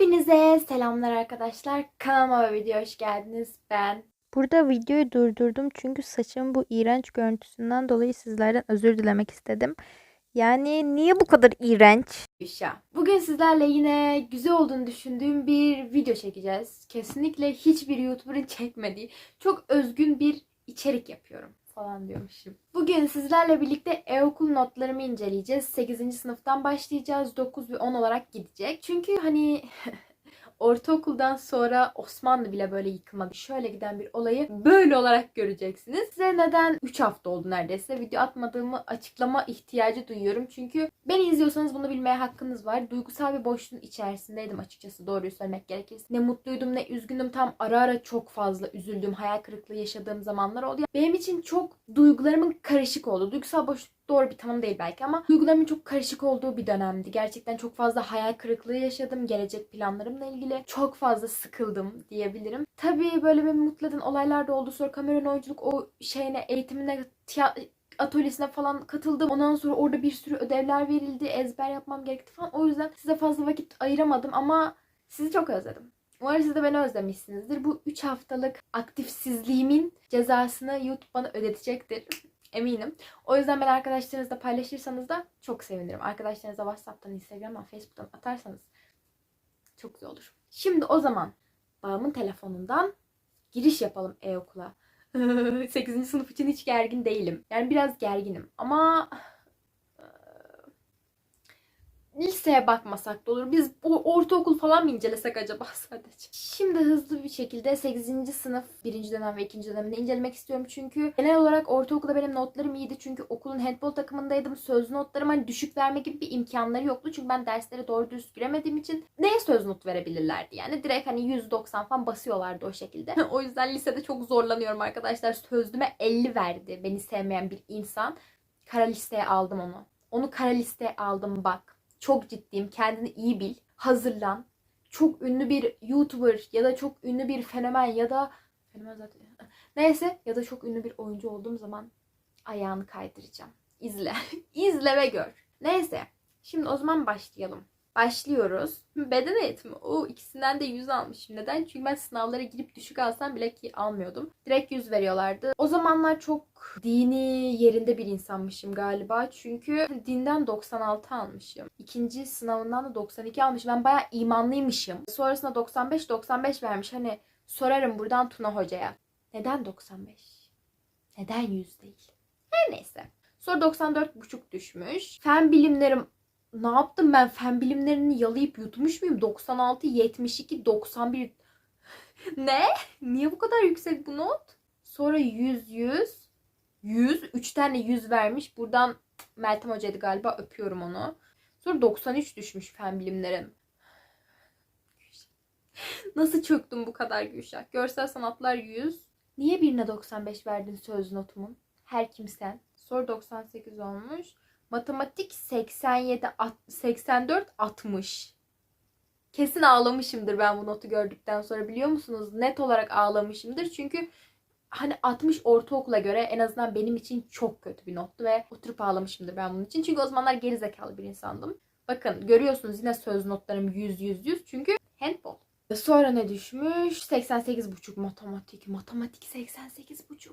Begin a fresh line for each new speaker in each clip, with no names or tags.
Hepinize selamlar arkadaşlar. Kanalıma ve videoya hoş geldiniz. Ben
Burada videoyu durdurdum çünkü saçımın bu iğrenç görüntüsünden dolayı sizlerden özür dilemek istedim. Yani niye bu kadar iğrenç?
Gülşah. Bugün sizlerle yine güzel olduğunu düşündüğüm bir video çekeceğiz. Kesinlikle hiçbir YouTuber'ın çekmediği çok özgün bir içerik yapıyorum falan diyormuşum. Bugün sizlerle birlikte e-okul notlarımı inceleyeceğiz. 8. sınıftan başlayacağız. 9 ve 10 olarak gidecek. Çünkü hani ortaokuldan sonra Osmanlı bile böyle yıkılmadı. Şöyle giden bir olayı böyle olarak göreceksiniz. Size neden 3 hafta oldu neredeyse video atmadığımı açıklama ihtiyacı duyuyorum. Çünkü beni izliyorsanız bunu bilmeye hakkınız var. Duygusal bir boşluğun içerisindeydim açıkçası doğruyu söylemek gerekirse. Ne mutluydum ne üzgündüm. Tam ara ara çok fazla üzüldüğüm, hayal kırıklığı yaşadığım zamanlar oldu. Benim için çok duygularımın karışık olduğu, duygusal boşluk doğru bir tanım değil belki ama duygularımın çok karışık olduğu bir dönemdi. Gerçekten çok fazla hayal kırıklığı yaşadım. Gelecek planlarımla ilgili çok fazla sıkıldım diyebilirim. Tabii böyle beni mutlu eden olaylar da oldu. Sonra kamera oyunculuk o şeyine, eğitimine, tiya- atölyesine falan katıldım. Ondan sonra orada bir sürü ödevler verildi. Ezber yapmam gerekti falan. O yüzden size fazla vakit ayıramadım ama sizi çok özledim. Umarım siz de beni özlemişsinizdir. Bu 3 haftalık aktifsizliğimin cezasını YouTube bana ödetecektir. Eminim. O yüzden ben arkadaşlarınızla paylaşırsanız da çok sevinirim. Arkadaşlarınıza WhatsApp'tan, Instagram'dan, Facebook'tan atarsanız çok güzel olur. Şimdi o zaman babamın telefonundan giriş yapalım e-okula. 8. sınıf için hiç gergin değilim. Yani biraz gerginim ama liseye bakmasak da olur. Biz o ortaokul falan mı incelesek acaba sadece? Şimdi hızlı bir şekilde 8. sınıf 1. dönem ve 2. dönemini incelemek istiyorum. Çünkü genel olarak ortaokulda benim notlarım iyiydi. Çünkü okulun handball takımındaydım. Söz notlarım hani düşük verme gibi bir imkanları yoktu. Çünkü ben derslere doğru düz giremediğim için neye söz not verebilirlerdi yani? Direkt hani 190 falan basıyorlardı o şekilde. o yüzden lisede çok zorlanıyorum arkadaşlar. Sözlüme 50 verdi beni sevmeyen bir insan. Kara listeye aldım onu. Onu kara listeye aldım bak. Çok ciddiyim. Kendini iyi bil. Hazırlan. Çok ünlü bir YouTuber ya da çok ünlü bir fenomen ya da fenomen zaten neyse ya da çok ünlü bir oyuncu olduğum zaman ayağını kaydıracağım. İzle. İzle ve gör. Neyse. Şimdi o zaman başlayalım. Başlıyoruz. Beden eğitimi. O ikisinden de 100 almışım. Neden? Çünkü ben sınavlara girip düşük alsam bile ki almıyordum. Direkt 100 veriyorlardı. O zamanlar çok dini yerinde bir insanmışım galiba. Çünkü dinden 96 almışım. İkinci sınavından da 92 almışım. Ben bayağı imanlıymışım. Sonrasında 95-95 vermiş. Hani sorarım buradan Tuna Hoca'ya. Neden 95? Neden 100 değil? Her neyse. Sonra 94,5 düşmüş. Fen bilimlerim ne yaptım ben fen bilimlerini yalayıp yutmuş muyum? 96, 72, 91. ne? Niye bu kadar yüksek bu not? Sonra 100, 100, 100. 3 tane 100 vermiş. Buradan Meltem Hoca'ydı galiba. Öpüyorum onu. Sonra 93 düşmüş fen bilimlerim. Nasıl çöktüm bu kadar Gülşah? Görsel sanatlar 100. Niye birine 95 verdin söz notumun? Her kimsen. Sonra 98 olmuş. Matematik 87, alt- 84, 60. Kesin ağlamışımdır ben bu notu gördükten sonra biliyor musunuz? Net olarak ağlamışımdır. Çünkü hani 60 ortaokula göre en azından benim için çok kötü bir nottu ve oturup ağlamışımdır ben bunun için. Çünkü o zamanlar gerizekalı bir insandım. Bakın görüyorsunuz yine söz notlarım 100 100 100 çünkü handball. Sonra ne düşmüş? 88,5 matematik. Matematik 88,5.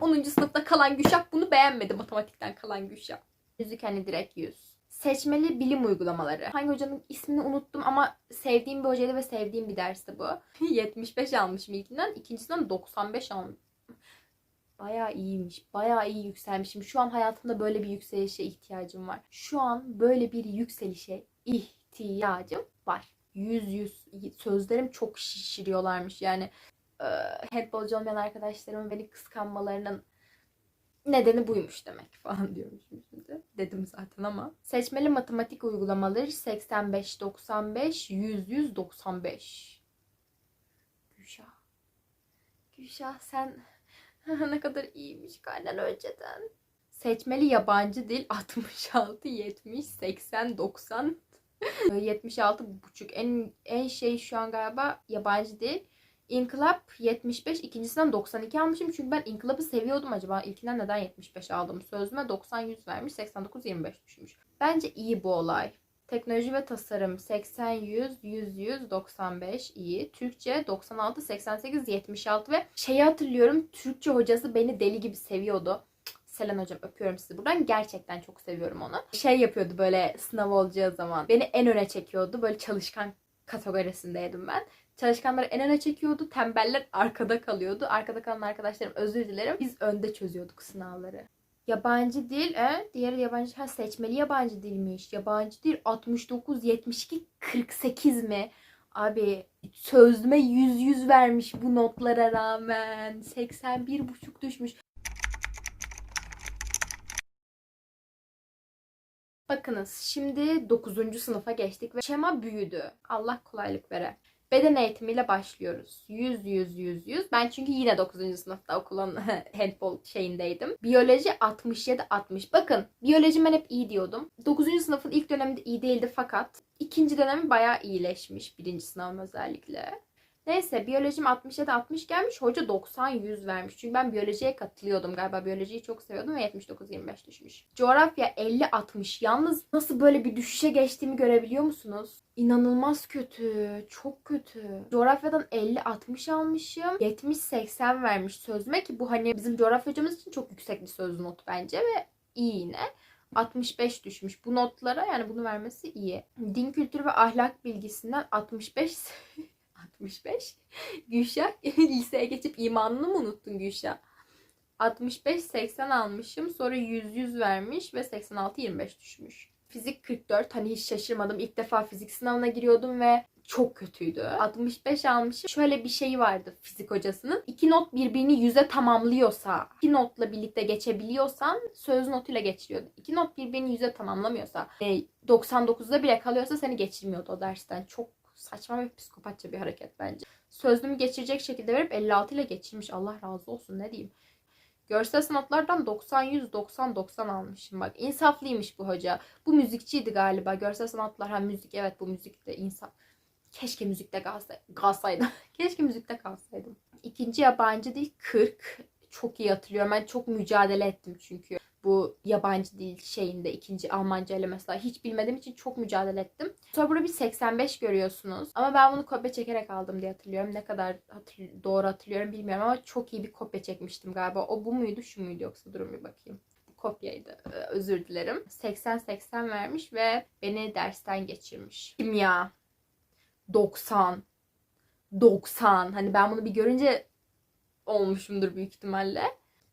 10. sınıfta kalan Gülşah bunu beğenmedi matematikten kalan Gülşah. Müzik hani direkt 100. Seçmeli bilim uygulamaları. Hangi hocanın ismini unuttum ama sevdiğim bir hocaydı ve sevdiğim bir dersti bu. 75 almışım ilkinden. ikincisinden 95 almışım. Bayağı iyiymiş. Bayağı iyi yükselmişim. Şu an hayatımda böyle bir yükselişe ihtiyacım var. Şu an böyle bir yükselişe ihtiyacım var. Yüz yüz sözlerim çok şişiriyorlarmış. Yani e, handbolcu olmayan arkadaşlarımın beni kıskanmalarının nedeni buymuş demek falan diyormuşum şimdi. Dedim zaten ama. Seçmeli matematik uygulamaları 85, 95, 100, 100, 95. Gülşah. Gülşah sen ne kadar iyiymiş kaynen önceden. Seçmeli yabancı dil 66, 70, 80, 90, 76 buçuk. En en şey şu an galiba yabancı dil. İnkılap 75, ikincisinden 92 almışım. Çünkü ben İnkılap'ı seviyordum acaba. İlkinden neden 75 aldım? Sözüme 90 100 vermiş, 89 25 düşmüş. Bence iyi bu olay. Teknoloji ve tasarım 80 100 100 100 95 iyi. Türkçe 96 88 76 ve şeyi hatırlıyorum Türkçe hocası beni deli gibi seviyordu. Selen hocam öpüyorum sizi buradan. Gerçekten çok seviyorum onu. Şey yapıyordu böyle sınav olacağı zaman. Beni en öne çekiyordu. Böyle çalışkan kategorisindeydim ben. Çalışkanları en öne çekiyordu. Tembeller arkada kalıyordu. Arkada kalan arkadaşlarım özür dilerim. Biz önde çözüyorduk sınavları. Yabancı dil, e, diğeri yabancı, ha seçmeli yabancı dilmiş. Yabancı dil 69, 72, 48 mi? Abi sözlüme 100 100 vermiş bu notlara rağmen. 81,5 düşmüş. Bakınız şimdi 9. sınıfa geçtik ve şema büyüdü. Allah kolaylık vere. Beden eğitimiyle başlıyoruz. 100 100 100 100. Ben çünkü yine 9. sınıfta okulun handball şeyindeydim. Biyoloji 67 60. Bakın biyoloji ben hep iyi diyordum. 9. sınıfın ilk döneminde iyi değildi fakat ikinci dönemi bayağı iyileşmiş. Birinci sınavım özellikle. Neyse biyolojim 67 60 gelmiş. Hoca 90 100 vermiş. Çünkü ben biyolojiye katılıyordum galiba. Biyolojiyi çok seviyordum ve 79 25 düşmüş. Coğrafya 50 60. Yalnız nasıl böyle bir düşüşe geçtiğimi görebiliyor musunuz? İnanılmaz kötü. Çok kötü. Coğrafyadan 50 60 almışım. 70 80 vermiş sözüme ki bu hani bizim coğrafya hocamız için çok yüksek bir söz not bence ve iyi yine. 65 düşmüş. Bu notlara yani bunu vermesi iyi. Din kültürü ve ahlak bilgisinden 65 65. Gülşah liseye geçip imanını mı unuttun Gülşah? 65-80 almışım. Sonra 100-100 vermiş ve 86-25 düşmüş. Fizik 44. Hani hiç şaşırmadım. İlk defa fizik sınavına giriyordum ve çok kötüydü. 65 almışım. Şöyle bir şey vardı fizik hocasının. İki not birbirini yüze tamamlıyorsa, iki notla birlikte geçebiliyorsan söz notuyla geçiriyordu. İki not birbirini yüze tamamlamıyorsa, e, 99'da bile kalıyorsa seni geçirmiyordu o dersten. Çok saçma ve psikopatça bir hareket bence. Sözlüğümü geçirecek şekilde verip 56 ile geçirmiş. Allah razı olsun ne diyeyim. Görsel sanatlardan 90 100 90 90 almışım bak. insaflıymış bu hoca. Bu müzikçiydi galiba. Görsel sanatlar ha müzik evet bu müzik de insaf. Keşke müzikte kalsa, kalsaydım. Keşke müzikte kalsaydım. İkinci yabancı dil 40. Çok iyi hatırlıyorum. Ben çok mücadele ettim çünkü bu yabancı dil şeyinde ikinci Almanca ile mesela hiç bilmediğim için çok mücadele ettim. Sonra burada bir 85 görüyorsunuz. Ama ben bunu kopya çekerek aldım diye hatırlıyorum. Ne kadar hatır- doğru hatırlıyorum bilmiyorum ama çok iyi bir kopya çekmiştim galiba. O bu muydu şu muydu yoksa durun bir bakayım. Kopyaydı. Ee, özür dilerim. 80-80 vermiş ve beni dersten geçirmiş. Kimya. 90. 90. Hani ben bunu bir görünce olmuşumdur büyük ihtimalle.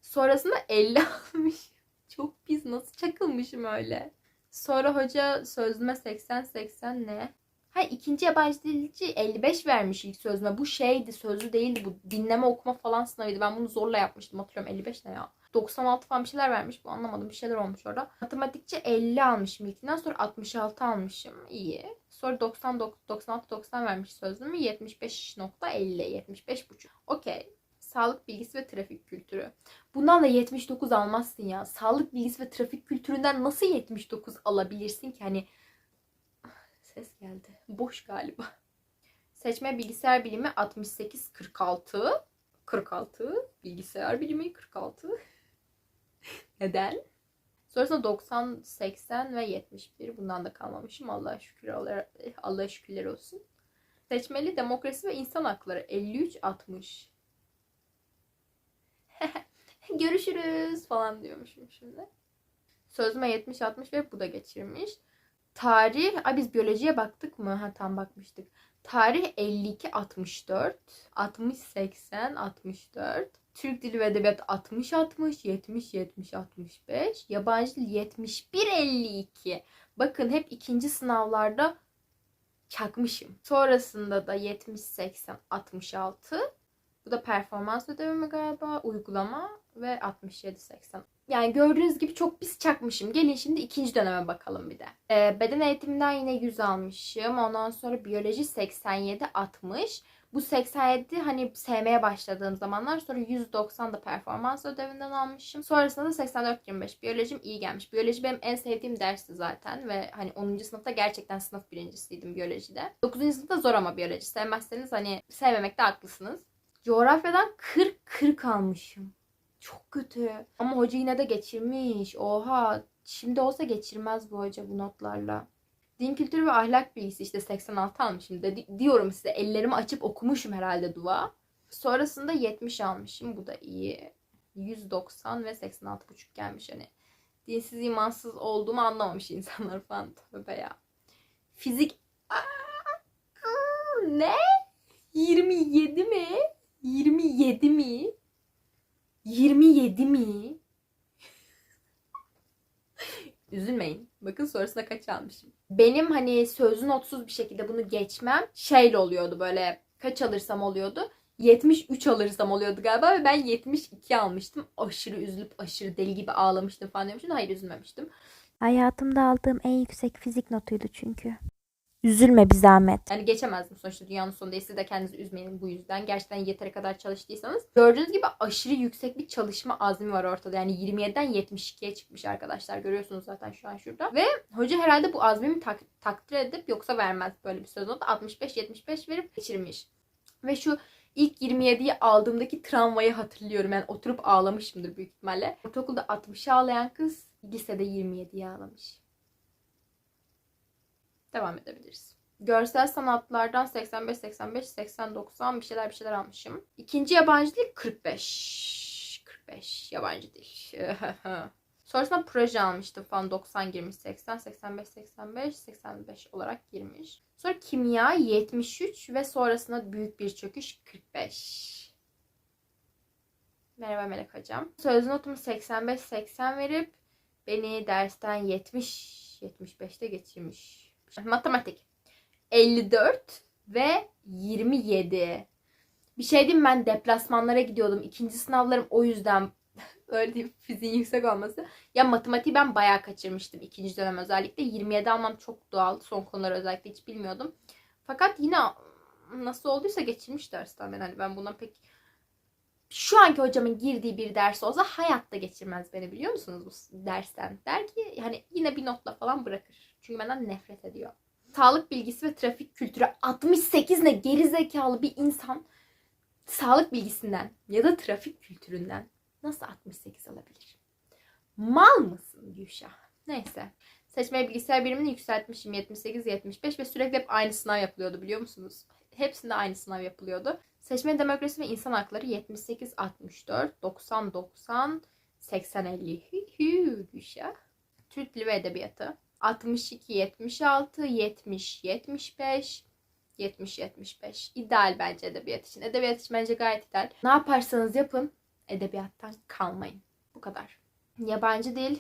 Sonrasında 50 almış. Çok pis nasıl çakılmışım öyle. Sonra hoca sözüme 80-80 ne? Ha ikinci yabancı dilci 55 vermiş ilk sözüme. Bu şeydi sözlü değildi bu dinleme okuma falan sınavıydı. Ben bunu zorla yapmıştım hatırlıyorum 55 ne ya. 96 falan bir şeyler vermiş bu anlamadım bir şeyler olmuş orada. Matematikçi 50 almışım ilkinden sonra 66 almışım iyi. Sonra 90 96 90 vermiş sözlüğümü 75.50 75.5. Okey. Sağlık bilgisi ve trafik kültürü. Bundan da 79 almazsın ya. Sağlık bilgisi ve trafik kültüründen nasıl 79 alabilirsin ki? Hani ses geldi. Boş galiba. Seçme bilgisayar bilimi 68 46. 46. Bilgisayar bilimi 46. Neden? Sonrasında 90, 80 ve 71. Bundan da kalmamışım. Allah'a şükür Allah'a şükürler olsun. Seçmeli demokrasi ve insan hakları 53 60. Görüşürüz falan diyormuşum şimdi. Sözüme 70 60 ve bu da geçirmiş. Tarih, ay biz biyolojiye baktık mı? Ha tam bakmıştık. Tarih 52 64, 60 80 64. Türk dili ve edebiyat 60 60, 70 70 65. Yabancı dil 71 52. Bakın hep ikinci sınavlarda çakmışım. Sonrasında da 70 80 66. Bu da performans ödevi mi galiba? Uygulama ve 67-80. Yani gördüğünüz gibi çok pis çakmışım. Gelin şimdi ikinci döneme bakalım bir de. Ee, beden eğitiminden yine 100 almışım. Ondan sonra biyoloji 87-60. Bu 87 hani sevmeye başladığım zamanlar. Sonra 190 da performans ödevinden almışım. Sonrasında da 84-25. Biyolojim iyi gelmiş. Biyoloji benim en sevdiğim dersti zaten. Ve hani 10. sınıfta gerçekten sınıf birincisiydim biyolojide. 9. sınıfta zor ama biyoloji. Sevmezseniz hani sevmemekte haklısınız. Coğrafyadan 40-40 almışım. Çok kötü. Ama hoca yine de geçirmiş. Oha. Şimdi olsa geçirmez bu hoca bu notlarla. Din kültürü ve ahlak bilgisi işte 86 almışım. Dedi, diyorum size ellerimi açıp okumuşum herhalde dua. Sonrasında 70 almışım. Bu da iyi. 190 ve 86,5 gelmiş hani. Dinsiz imansız olduğumu anlamamış insanlar falan. Tövbe ya. Fizik Aa, ne? 27 mi? 27 mi? 27 mi? Üzülmeyin. Bakın sonrasında kaç almışım. Benim hani sözlü notsuz bir şekilde bunu geçmem şeyle oluyordu böyle kaç alırsam oluyordu. 73 alırsam oluyordu galiba ve ben 72 almıştım. Aşırı üzülüp aşırı deli gibi ağlamıştım falan demiştim. Hayır üzülmemiştim.
Hayatımda aldığım en yüksek fizik notuydu çünkü. Üzülme bir zahmet.
Yani geçemezdim sonuçta dünyanın sonunda. Siz de kendinizi üzmeyin bu yüzden. Gerçekten yeteri kadar çalıştıysanız. Gördüğünüz gibi aşırı yüksek bir çalışma azmi var ortada. Yani 27'den 72'ye çıkmış arkadaşlar. Görüyorsunuz zaten şu an şurada. Ve hoca herhalde bu azmimi tak- takdir edip yoksa vermez böyle bir söz notu. 65-75 verip geçirmiş. Ve şu ilk 27'yi aldığımdaki travmayı hatırlıyorum. Yani oturup ağlamışımdır büyük ihtimalle. Ortaokulda 60'ı ağlayan kız lisede 27'yi ağlamış. Devam edebiliriz. Görsel sanatlardan 85, 85, 80, 90 bir şeyler bir şeyler almışım. İkinci yabancı dil 45. 45 yabancı dil. Sonrasında proje almıştım falan 90 girmiş 80, 85, 85, 85 olarak girmiş. Sonra kimya 73 ve sonrasında büyük bir çöküş 45. Merhaba Melek Hocam. Söz notumu 85-80 verip beni dersten 70 75'te geçirmiş. Matematik 54 ve 27. Bir şey diyeyim ben deplasmanlara gidiyordum. İkinci sınavlarım o yüzden öyle diyeyim fiziğin yüksek olması. Ya matematiği ben bayağı kaçırmıştım ikinci dönem özellikle. 27 almam çok doğal. Son konuları özellikle hiç bilmiyordum. Fakat yine nasıl olduysa geçirmiş dersten ben. Hani ben bundan pek şu anki hocamın girdiği bir ders olsa hayatta geçirmez beni biliyor musunuz bu dersten? Der ki hani yine bir notla falan bırakır. Çünkü benden nefret ediyor. Sağlık bilgisi ve trafik kültürü 68 ne geri zekalı bir insan sağlık bilgisinden ya da trafik kültüründen nasıl 68 alabilir? Mal mısın Gülşah? Neyse. Seçme bilgisayar birimini yükseltmişim 78-75 ve sürekli hep aynı sınav yapılıyordu biliyor musunuz? Hepsinde aynı sınav yapılıyordu. Seçme demokrasi ve insan hakları 78-64, 90-90, 80-50. Hü hü Gülşah. Türk Dili ve Edebiyatı 62 76 70 75 70 75. İdeal bence edebiyat için. Edebiyat için bence gayet ideal. Ne yaparsanız yapın edebiyattan kalmayın. Bu kadar. Yabancı dil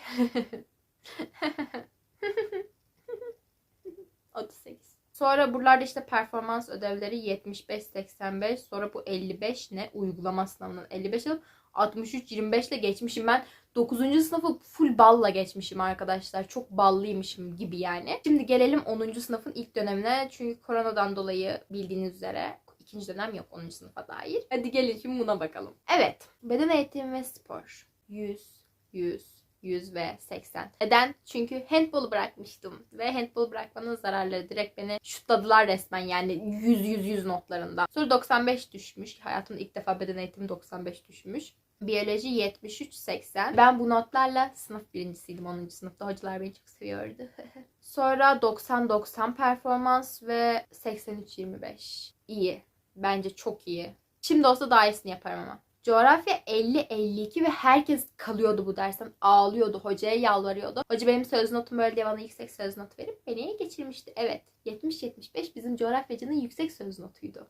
38. Sonra buralarda işte performans ödevleri 75 85 sonra bu 55 ne uygulama sınavının 55 alıp 63 25 ile geçmişim ben 9. sınıfı full balla geçmişim arkadaşlar. Çok ballıymışım gibi yani. Şimdi gelelim 10. sınıfın ilk dönemine. Çünkü koronadan dolayı bildiğiniz üzere ikinci dönem yok 10. sınıfa dair. Hadi gelin şimdi buna bakalım. Evet. Beden eğitimi ve spor. 100, 100, 100 ve 80. Neden? Çünkü handbolu bırakmıştım. Ve handbolu bırakmanın zararları direkt beni şutladılar resmen yani 100 100 100 notlarında. Sonra 95 düşmüş. Hayatımda ilk defa beden eğitimi 95 düşmüş. Biyoloji 73-80. Ben bu notlarla sınıf birincisiydim 10. sınıfta. Hocalar beni çok seviyordu. Sonra 90-90 performans ve 83-25. İyi. Bence çok iyi. Şimdi olsa daha iyisini yaparım ama. Coğrafya 50-52 ve herkes kalıyordu bu dersten. Ağlıyordu. Hocaya yalvarıyordu. Hoca benim söz notum böyle diye bana yüksek söz not verip beni geçirmişti. Evet. 70-75 bizim coğrafyacının yüksek söz notuydu.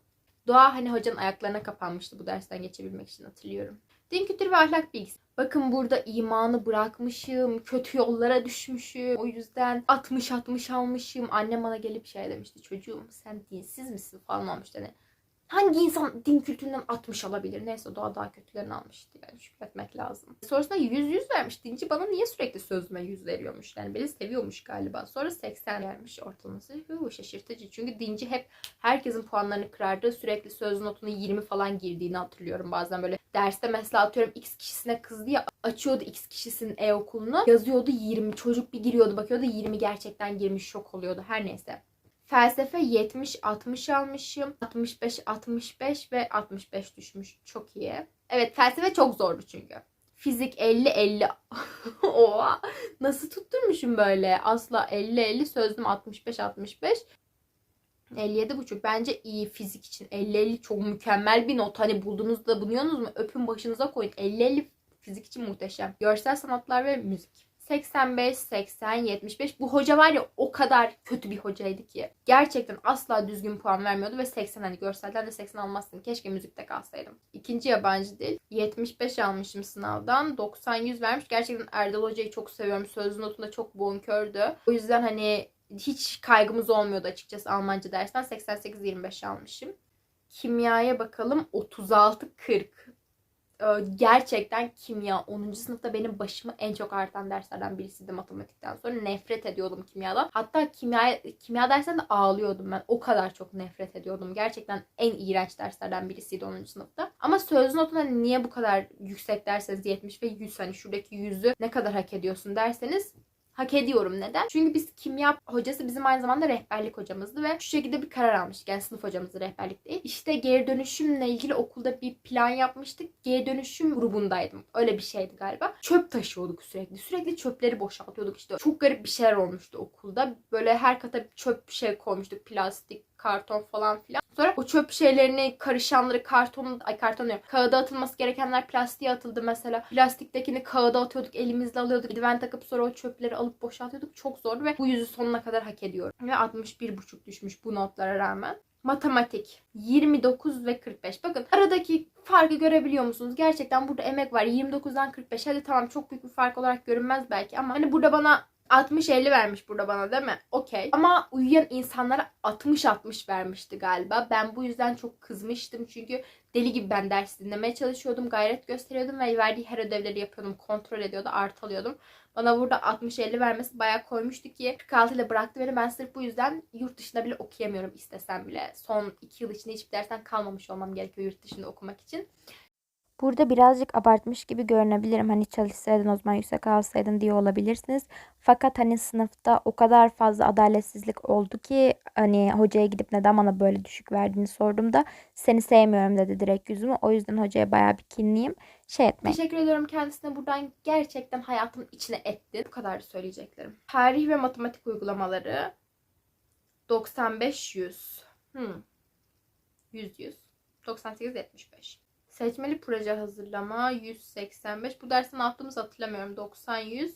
Doğa hani hocanın ayaklarına kapanmıştı bu dersten geçebilmek için hatırlıyorum. Din kültürü ve ahlak bilgisi. Bakın burada imanı bırakmışım, kötü yollara düşmüşüm. O yüzden 60-60 almışım. Annem bana gelip şey demişti. Çocuğum sen dinsiz misin falan olmuş hani. Hangi insan din kültüründen 60 alabilir? Neyse doğa daha kötülerini almıştı yani şükretmek lazım. Sonrasında 100 100 vermiş. Dinci bana niye sürekli sözüme 100 veriyormuş? Yani beni seviyormuş galiba. Sonra 80 vermiş ortalaması. Huu, şaşırtıcı. Çünkü dinci hep herkesin puanlarını kırardı. Sürekli söz notunu 20 falan girdiğini hatırlıyorum bazen böyle. Derste mesela atıyorum X kişisine kızdı ya açıyordu X kişisinin e-okulunu. Yazıyordu 20. Çocuk bir giriyordu bakıyordu 20 gerçekten girmiş şok oluyordu. Her neyse. Felsefe 70-60 almışım. 65-65 ve 65 düşmüş. Çok iyi. Evet felsefe çok zordu çünkü. Fizik 50-50. Oha. Nasıl tutturmuşum böyle? Asla 50-50 sözlüm 65-65. 57 buçuk bence iyi fizik için. 50-50 çok mükemmel bir not. Hani bulduğunuzda buluyorsunuz mu? Öpün başınıza koyun. 50-50 fizik için muhteşem. Görsel sanatlar ve müzik. 85, 80, 75. Bu hoca var ya o kadar kötü bir hocaydı ki. Gerçekten asla düzgün puan vermiyordu ve 80 hani görselden de 80 almazsın. Keşke müzikte kalsaydım. İkinci yabancı dil. 75 almışım sınavdan. 90 100 vermiş. Gerçekten Erdal Hoca'yı çok seviyorum. Sözlü notunda çok bonkördü. O yüzden hani hiç kaygımız olmuyordu açıkçası Almanca dersten. 88 25 almışım. Kimyaya bakalım 36 40. Ee, Gerçekten kimya 10. sınıfta benim başımı en çok artan derslerden birisiydi matematikten sonra. Nefret ediyordum kimyadan. Hatta kimya kimya derslerinde ağlıyordum ben. O kadar çok nefret ediyordum. Gerçekten en iğrenç derslerden birisiydi 10. sınıfta. Ama sözlü notun hani niye bu kadar yüksek derseniz 70 ve 100 hani şuradaki 100'ü ne kadar hak ediyorsun derseniz hak ediyorum. Neden? Çünkü biz kimya hocası bizim aynı zamanda rehberlik hocamızdı ve şu şekilde bir karar almıştık. Yani sınıf hocamızdı rehberlik değil. İşte geri dönüşümle ilgili okulda bir plan yapmıştık. Geri dönüşüm grubundaydım. Öyle bir şeydi galiba. Çöp taşıyorduk sürekli. Sürekli çöpleri boşaltıyorduk işte. Çok garip bir şeyler olmuştu okulda. Böyle her kata çöp şey koymuştuk. Plastik, karton falan filan. Sonra o çöp şeylerini karışanları karton ay karton diyorum. Kağıda atılması gerekenler plastiğe atıldı mesela. Plastiktekini kağıda atıyorduk elimizle alıyorduk. Eldiven takıp sonra o çöpleri alıp boşaltıyorduk. Çok zordu ve bu yüzü sonuna kadar hak ediyorum. Ve 61,5 düşmüş bu notlara rağmen. Matematik 29 ve 45. Bakın aradaki farkı görebiliyor musunuz? Gerçekten burada emek var. 29'dan 45. Hadi tamam çok büyük bir fark olarak görünmez belki ama hani burada bana 60-50 vermiş burada bana değil mi? Okey. Ama uyuyan insanlara 60-60 vermişti galiba. Ben bu yüzden çok kızmıştım. Çünkü deli gibi ben ders dinlemeye çalışıyordum. Gayret gösteriyordum ve verdiği her ödevleri yapıyordum. Kontrol ediyordu. Art alıyordum. Bana burada 60-50 vermesi bayağı koymuştu ki 46 ile bıraktı beni. Ben sırf bu yüzden yurt dışında bile okuyamıyorum istesem bile. Son 2 yıl içinde hiçbir dersten kalmamış olmam gerekiyor yurt dışında okumak için.
Burada birazcık abartmış gibi görünebilirim. Hani çalışsaydın o zaman yüksek alsaydın diye olabilirsiniz. Fakat hani sınıfta o kadar fazla adaletsizlik oldu ki hani hocaya gidip neden bana böyle düşük verdiğini sorduğumda seni sevmiyorum dedi direkt yüzüme. O yüzden hocaya bayağı bir kinliyim. Şey etmeyin.
Teşekkür ediyorum kendisine. Buradan gerçekten hayatımın içine etti. Bu kadar söyleyeceklerim. Tarih ve matematik uygulamaları 95-100. Hmm. 100-100. 98-75. Seçmeli proje hazırlama 185. Bu dersi ne yaptığımızı hatırlamıyorum. 90-100.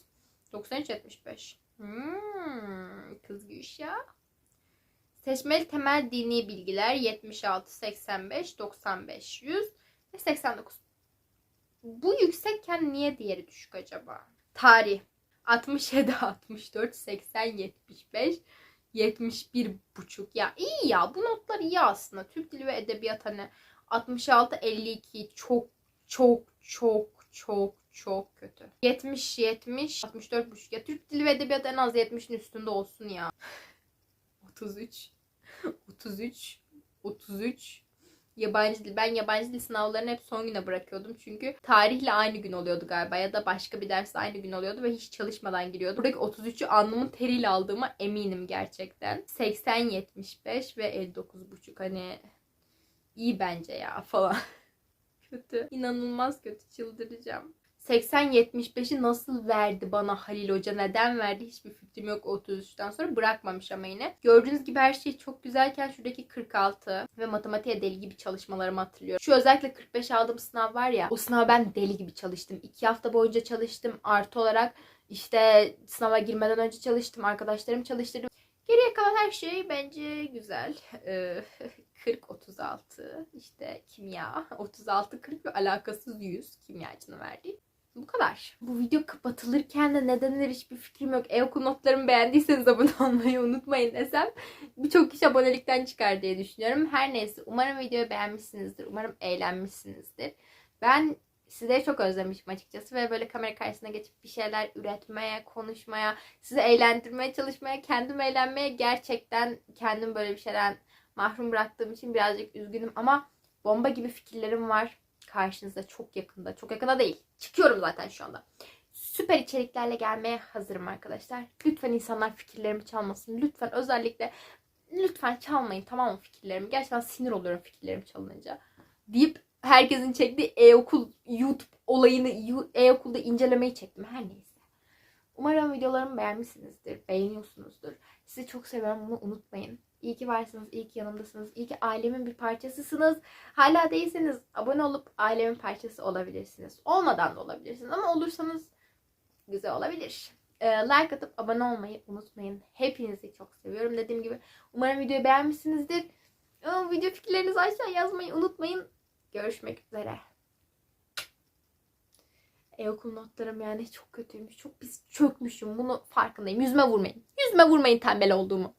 93-75. Hmm, kız Gülşah. Seçmeli temel dini bilgiler 76, 85, 95, 100 ve 89. Bu yüksekken niye diğeri düşük acaba? Tarih 67, 64, 80, 75, 71 buçuk. Ya iyi ya bu notlar iyi aslında. Türk dili ve edebiyat hani 66, 52 çok çok çok çok çok kötü. 70, 70, 64 buçuk. Ya Türk dili ve edebiyat en az 70'in üstünde olsun ya. 33, 33, 33, yabancı dil. Ben yabancı dil sınavlarını hep son güne bırakıyordum. Çünkü tarihle aynı gün oluyordu galiba ya da başka bir ders aynı gün oluyordu ve hiç çalışmadan giriyordum. Buradaki 33'ü alnımın teriyle aldığıma eminim gerçekten. 80, 75 ve 59,5 hani iyi bence ya falan. kötü. İnanılmaz kötü. Çıldıracağım. 80-75'i nasıl verdi bana Halil Hoca? Neden verdi? Hiçbir fikrim yok 33'ten sonra. Bırakmamış ama yine. Gördüğünüz gibi her şey çok güzelken şuradaki 46 ve matematiğe deli gibi çalışmalarımı hatırlıyorum. Şu özellikle 45 aldığım sınav var ya. O sınava ben deli gibi çalıştım. 2 hafta boyunca çalıştım. Artı olarak işte sınava girmeden önce çalıştım. Arkadaşlarım çalıştırdım. Geriye kalan her şey bence güzel. Ee, 40-36 işte kimya 36-40 ve alakasız 100 kimyacının verdiği. Bu kadar. Bu video kapatılırken de nedenler hiçbir fikrim yok. E-okul notlarımı beğendiyseniz abone olmayı unutmayın desem birçok kişi abonelikten çıkar diye düşünüyorum. Her neyse umarım videoyu beğenmişsinizdir. Umarım eğlenmişsinizdir. Ben sizleri çok özlemişim açıkçası ve böyle kamera karşısına geçip bir şeyler üretmeye, konuşmaya, sizi eğlendirmeye çalışmaya, kendim eğlenmeye gerçekten kendim böyle bir şeyden mahrum bıraktığım için birazcık üzgünüm ama bomba gibi fikirlerim var karşınızda çok yakında. Çok yakında değil. Çıkıyorum zaten şu anda. Süper içeriklerle gelmeye hazırım arkadaşlar. Lütfen insanlar fikirlerimi çalmasın. Lütfen özellikle lütfen çalmayın tamam mı fikirlerimi. Gerçekten sinir oluyorum fikirlerim çalınınca. Deyip herkesin çektiği e-okul YouTube olayını e-okulda incelemeyi çektim. Her neyse. Umarım videolarımı beğenmişsinizdir. Beğeniyorsunuzdur. Sizi çok seviyorum. Bunu unutmayın. İyi ki varsınız. iyi ki yanımdasınız. İyi ki ailemin bir parçasısınız. Hala değilseniz abone olup ailemin parçası olabilirsiniz. Olmadan da olabilirsiniz. Ama olursanız güzel olabilir. Ee, like atıp abone olmayı unutmayın. Hepinizi çok seviyorum. Dediğim gibi umarım videoyu beğenmişsinizdir. Video fikirlerinizi aşağı yazmayı unutmayın. Görüşmek üzere. E-okul notlarım yani çok kötüymüş. Çok pis çökmüşüm. Bunu farkındayım. Yüzme vurmayın. Yüzme vurmayın tembel olduğumu.